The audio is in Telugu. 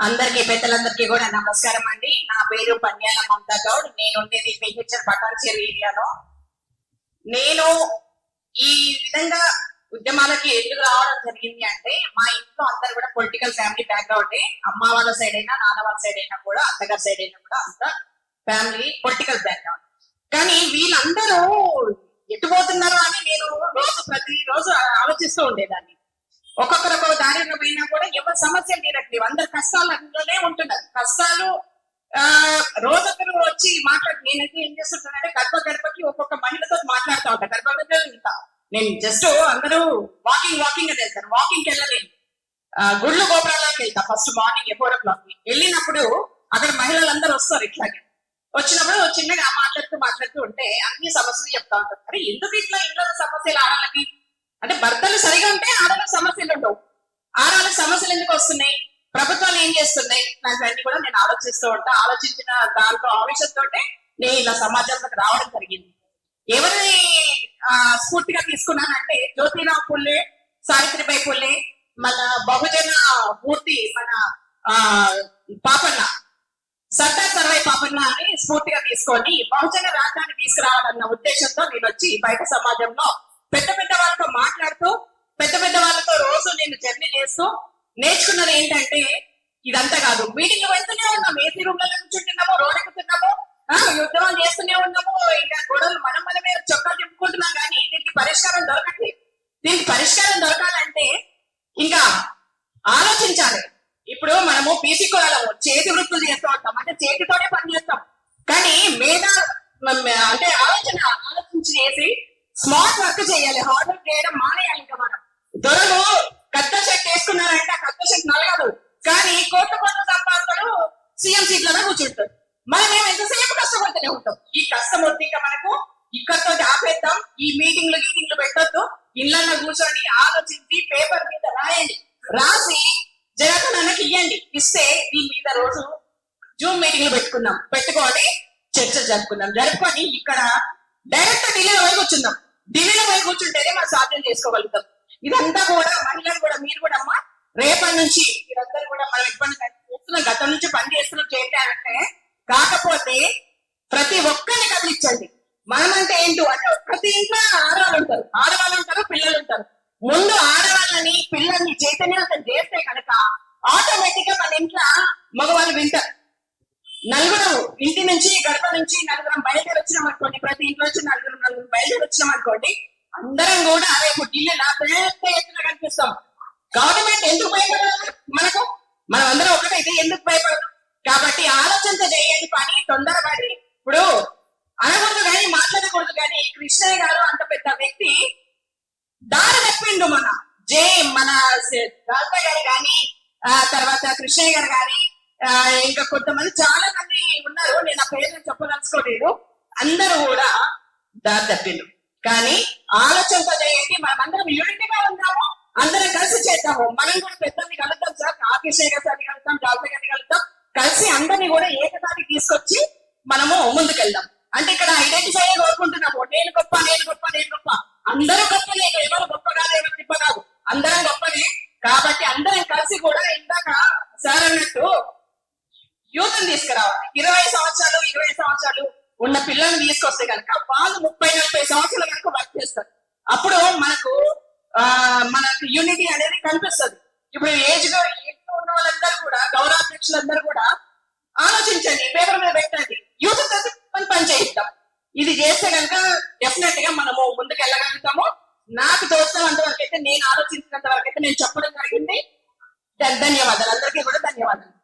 అందరికీ పెద్దలందరికీ కూడా నమస్కారం అండి. నా పేరు పన్యాల మమతా గౌడ్. నేను ఉండేది పిహెచ్ఎల్ పటాన్చేరు ఏరియాలో. నేను ఈ విధంగా ఉద్యమాలకి ఎందుకు రావడం జరిగింది అంటే మా ఇంట్లో అందరు కూడా పొలిటికల్ ఫ్యామిలీ బ్యాక్గ్రౌండ్ అమ్మ వాళ్ళ సైడ్ అయినా నాన్న వాళ్ళ సైడ్ అయినా కూడా అత్తగారి సైడ్ అయినా కూడా అంత ఫ్యామిలీ పొలిటికల్ బ్యాక్గ్రౌండ్ కానీ వీళ్ళందరూ ఎటు పోతున్నారు అని నేను రోజు ప్రతి రోజు ఆలోచిస్తూ ఉండేదాన్ని. ఒక్కొక్కరు ఒక్కొక్క దారిలో పోయినా కూడా ఎవరి సమస్యలు తీరట్లేవు అందరు కష్టాలు అందులోనే ఉంటున్నారు కష్టాలు ఆ రోజొకరు వచ్చి మాట్లాడు నేనైతే ఏం చేస్తుంటానంటే గడప గడపకి ఒక్కొక్క మహిళతో మాట్లాడుతూ ఉంటాను గడప గడప ఉంటా. నేను జస్ట్ అందరూ వాకింగ్ వాకింగ్ అని వెళ్తాను. వాకింగ్ వెళ్ళలేను. గుళ్ళు గోపురాలకు వెళ్తా. First morning four o'clock వెళ్ళినప్పుడు అక్కడ మహిళలందరూ వస్తారు ఇట్లాగే. వచ్చినప్పుడు చిన్నగా మాట్లాడుతూ మాట్లాడుతూ ఉంటే అన్ని సమస్యలు చెప్తా ఉంటారు. అరే ఎందుకు ఇట్లా ఇంట్లో సమస్యలు ఆడాలని అంటే భర్తలు సరిగా ఉంటే ఆ సమస్యలు ఉండవు ఆడవాళ్ళకి సమస్యలు ఎందుకు వస్తున్నాయి? ప్రభుత్వాలు ఏం చేస్తున్నాయి? ఇట్లాంటివన్నీ కూడా నేను ఆలోచిస్తూ ఉంటా. ఆలోచించిన దాంతో ఆవేశంతో నేను ఇలా సమాజంలోకి రావడం జరిగింది. ఎవరిని స్ఫూర్తిగా తీసుకున్నానంటే జ్యోతిరావు పుల్లే సావిత్రిబాయి పుల్లే మన బహుజన మూర్తి మన ఆ పాపన్న సర్దార్ సర్వై పాపన్న అని స్ఫూర్తిగా తీసుకొని బహుజన రాజ్యాన్ని తీసుకురావాలన్న ఉద్దేశంతో నేను వచ్చి బయట సమాజంలో పెద్ద పెద్ద వాళ్ళతో మాట్లాడుతూ పెద్ద పెద్ద వాళ్ళతో రోజు నేను జర్నీ చేస్తూ నేర్చుకున్నది ఏంటంటే ఇదంతా కాదు. మీటింగ్ వెళ్తూనే ఉన్నాం. ఏసీ రూమ్లో కూర్చుంటున్నాము రోడ్ ఎక్కుతున్నాము ఆ, యుద్ధాలు చేస్తూనే ఉన్నాము ఇంకా గొడవలు మనం మనమే చొక్కాలు చెప్పుకుంటున్నాం కానీ దీనికి పరిష్కారం దొరకట్లేదు. దీనికి పరిష్కారం దొరకాలంటే ఇంకా ఆలోచించాలి. ఇప్పుడు మనము బీసీ కులాలము చేతి వృత్తులు చేస్తూ ఉంటాం. అంటే చేతితోనే పని చేస్తాం. కానీ మేధా అంటే ఆలోచన ఆలోచించి చేసి స్మార్ట్ వర్క్ చేయాలి. హార్డ్ వర్క్ చేయడం మానేయాలి. సీట్లోనే సీట్లలో మనం మేము ఎంతసేపు కష్టపడుతూనే ఉంటాం. ఈ కష్టం వద్దు ఇంకా మనకు ఇక్కడతో ఆపేద్దాం. ఈ మీటింగ్లు గీటింగ్లు పెట్టొద్దు. ఇళ్ళన్న కూర్చొని ఆలోచించి పేపర్ మీద రాయండి. రాసి జగన్ ఇవ్వండి ఇస్తే దీని మీద రోజు జూమ్ మీటింగ్లు పెట్టుకుందాం. పెట్టుకొని చర్చ జరుపుకుందాం. జరుపుకొని ఇక్కడ డైరెక్ట్ ఢిల్లీలో పోయి కూర్చుందాం. ఢిల్లీలో పోయి కూర్చుంటేనే మనం సాధ్యం చేసుకోగలుగుతాం. ఇదంతా కూడా మహిళలు కూడా మీరు కూడా అమ్మా రేపటి నుంచి మీరందరూ కూడా మనం ఇబ్బంది చేస్తున్నాం గతం నుంచి పని చేస్తున్నాం చేయాలంటే కాకపోతే ప్రతి ఒక్కరిని కదిలించండి. మనమంటే ఏంటో? అంటే ప్రతి ఇంట్లో ఆడవాళ్ళు ఉంటారు. ఆడవాళ్ళు ఉంటారు పిల్లలు ఉంటారు. ముందు ఆడవాళ్ళని పిల్లల్ని చైతన్యవంతం చేస్తే కనుక ఆటోమేటిక్గా మన ఇంట్లో మగవాళ్ళు వింటారు. నలుగురు ఇంటి నుంచి గడప నుంచి నలుగురం బయలుదేరి వచ్చినాం అనుకోండి ప్రతి ఇంట్లో నుంచి నలుగురు నలుగురు బయలుదేరి వచ్చినాం అనుకోండి అందరం కూడా రేపు ఢిల్లీలో పెద్ద ఎత్తున కనిపిస్తాం. గవర్నమెంట్ ఎందుకు భయపడదు మనకు? మనం అందరం ఒకటైతే ఎందుకు భయపడదు కాబట్టి ఆలోచనతో చేయండి పని తొందరపడి. ఇప్పుడు అనకూడదు కానీ మాట్లాడకూడదు కానీ కృష్ణయ్య గారు అంత పెద్ద వ్యక్తి. దారి తప్పిండు మన జే మన రాజా గారు కానీ ఆ తర్వాత కృష్ణయ్య గారు కానీ ఆ, ఇంకా కొంతమంది చాలా మంది ఉన్నారు. నేను ఆ పేరు చెప్పదలుచుకోలేదు. అందరూ కూడా దారి తప్పిండు. కానీ ఆలోచనతో చేయండి. మనం అందరం యూనిటీగా ఉన్నాము అందరం కలిసి చేద్దాము. మనం కూడా పెద్దల్ని కలుద్దాం సార్. ఆఫీసర్ కలిసి అందరినీ కూడా ఏకదానికి తీసుకొచ్చి మనము ముందుకెళ్దాం. అంటే ఇక్కడ ఐడెంటిఫై కోరుకుంటున్నాము నేను గొప్ప నేను గొప్ప నేను గొప్ప. అందరూ గొప్ప లేదు ఎవరు గొప్ప కాదు ఎవరు గొప్ప కాదు. అందరం గొప్పనే కాబట్టి అందరం కలిసి కూడా ఇందాక సార్ అన్నట్టు యూత్ని తీసుకురావాలి. ఇరవై సంవత్సరాలు ఇరవై సంవత్సరాలు ఉన్న పిల్లల్ని తీసుకొస్తే కనుక వాళ్ళు ముప్పై నలభై సంవత్సరాల కనుక వర్క్ చేస్తారు. అప్పుడు మనకు ఆ మనకు యూనిటీ అనేది కనిపిస్తుంది. ఇప్పుడు ఏజ్లో ఏజ్ ఉన్న వాళ్ళందరూ కూడా గౌరవాధ్యక్షులందరూ కూడా ఆలోచించండి పేపర్ మీద పెట్టండి. యూత్ మనం పని చేయిస్తాం ఇది చేస్తే కనుక డెఫినెట్గా మనము ముందుకు వెళ్ళగలుగుతాము. నాకు తోచినంత వరకు అయితే నేను ఆలోచించినంత వరకు అయితే నేను చెప్పడం జరిగింది. ధన్యవాదాలు. అందరికీ కూడా ధన్యవాదాలు.